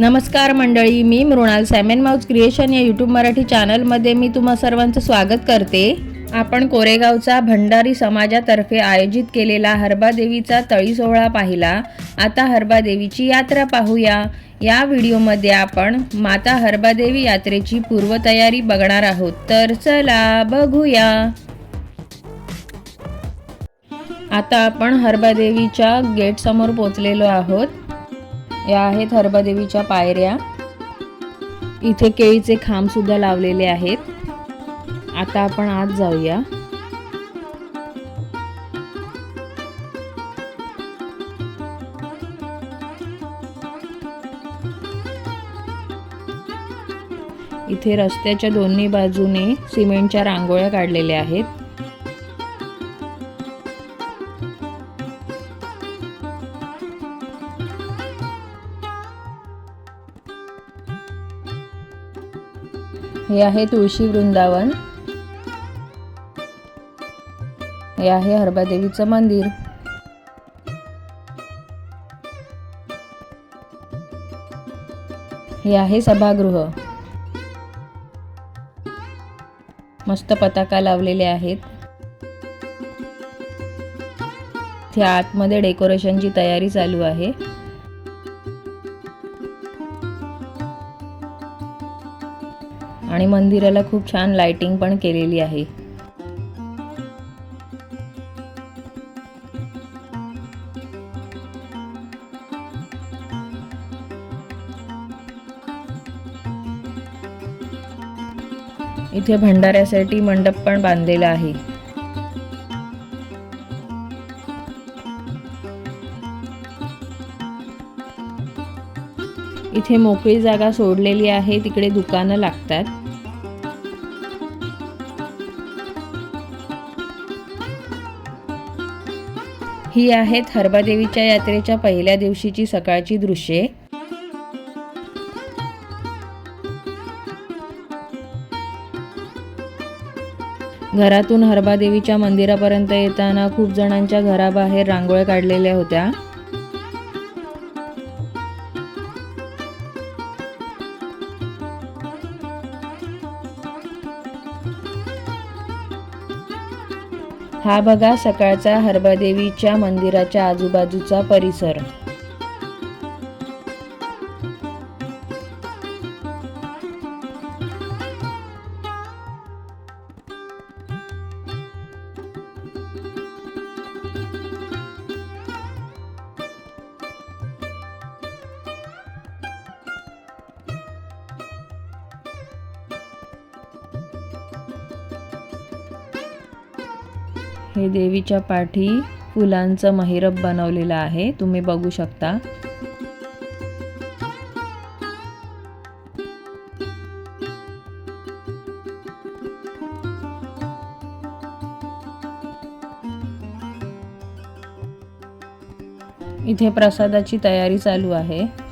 नमस्कार मंडळी मी मृणाल सॅमेन माऊस क्रिएशन या यूट्यूब मराठी चॅनलमध्ये मी तुम्हा सर्वांचं स्वागत करते. आपण कोरेगावचा भंडारी समाजातर्फे आयोजित केलेला हरबादेवीचा तळी सोहळा पाहिला. आता हरबादेवीची यात्रा पाहूया. या व्हिडिओमध्ये आपण माता हरबादेवी यात्रेची पूर्वतयारी बघणार आहोत. तर चला बघूया. आता आपण हरबादेवीच्या गेटसमोर पोचलेलो आहोत. या आहेत हरबादेवीच्या पायऱ्या. इथे केळीचे खांब सुद्धा लावलेले आहेत. आता आपण आत जाऊया. इथे रस्त्याच्या दोन्ही बाजूने सिमेंटच्या रांगोळ्या काढलेल्या आहेत. हे आहे तुळशी वृंदावन. हे आहे हरबादेवीचं मंदिर. हे आहे सभागृह. मस्त पताका लावलेले आहेत. इथे आतमध्ये डेकोरेशनची तयारी चालू आहे. आणि मंदिराला खूप छान लाइटिंग पण केलेली आहे. इथे भंडाऱ्यासाठी मंडप पण बांधलेला आहे. इथे मोकळी जागा सोडलेली आहे तिकडे दुकानं लागतात. ही आहेत हरबादेवीच्या यात्रेच्या पहिल्या दिवशीची सकाळची दृश्ये. घरातून हरबादेवीच्या मंदिरापर्यंत येताना खूप जणांच्या घराबाहेर रांगोळ्या काढलेल्या होत्या. हा बघा सकाळचा हरबादेवीच्या मंदिराच्या आजूबाजूचा परिसर. हे देवीच्या पाठी फुलांचं महिरप बनवलेलं आहे. तुम्ही बघू शकता. इथे प्रसादाची तयारी चालू आहे.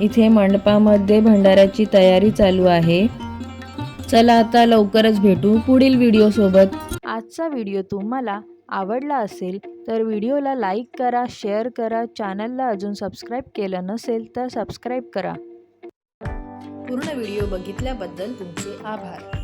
इथे मंडपामध्ये भंडाऱ्याची तयारी चालू आहे. चला आता लवकरच भेटू पुढील व्हिडिओसोबत आजचा व्हिडिओ तुम्हाला आवडला असेल तर व्हिडिओला लाईक करा शेअर करा चॅनलला अजून सबस्क्राईब केलं नसेल तर सबस्क्राईब करा. पूर्ण व्हिडिओ बघितल्याबद्दल तुमचे आभार.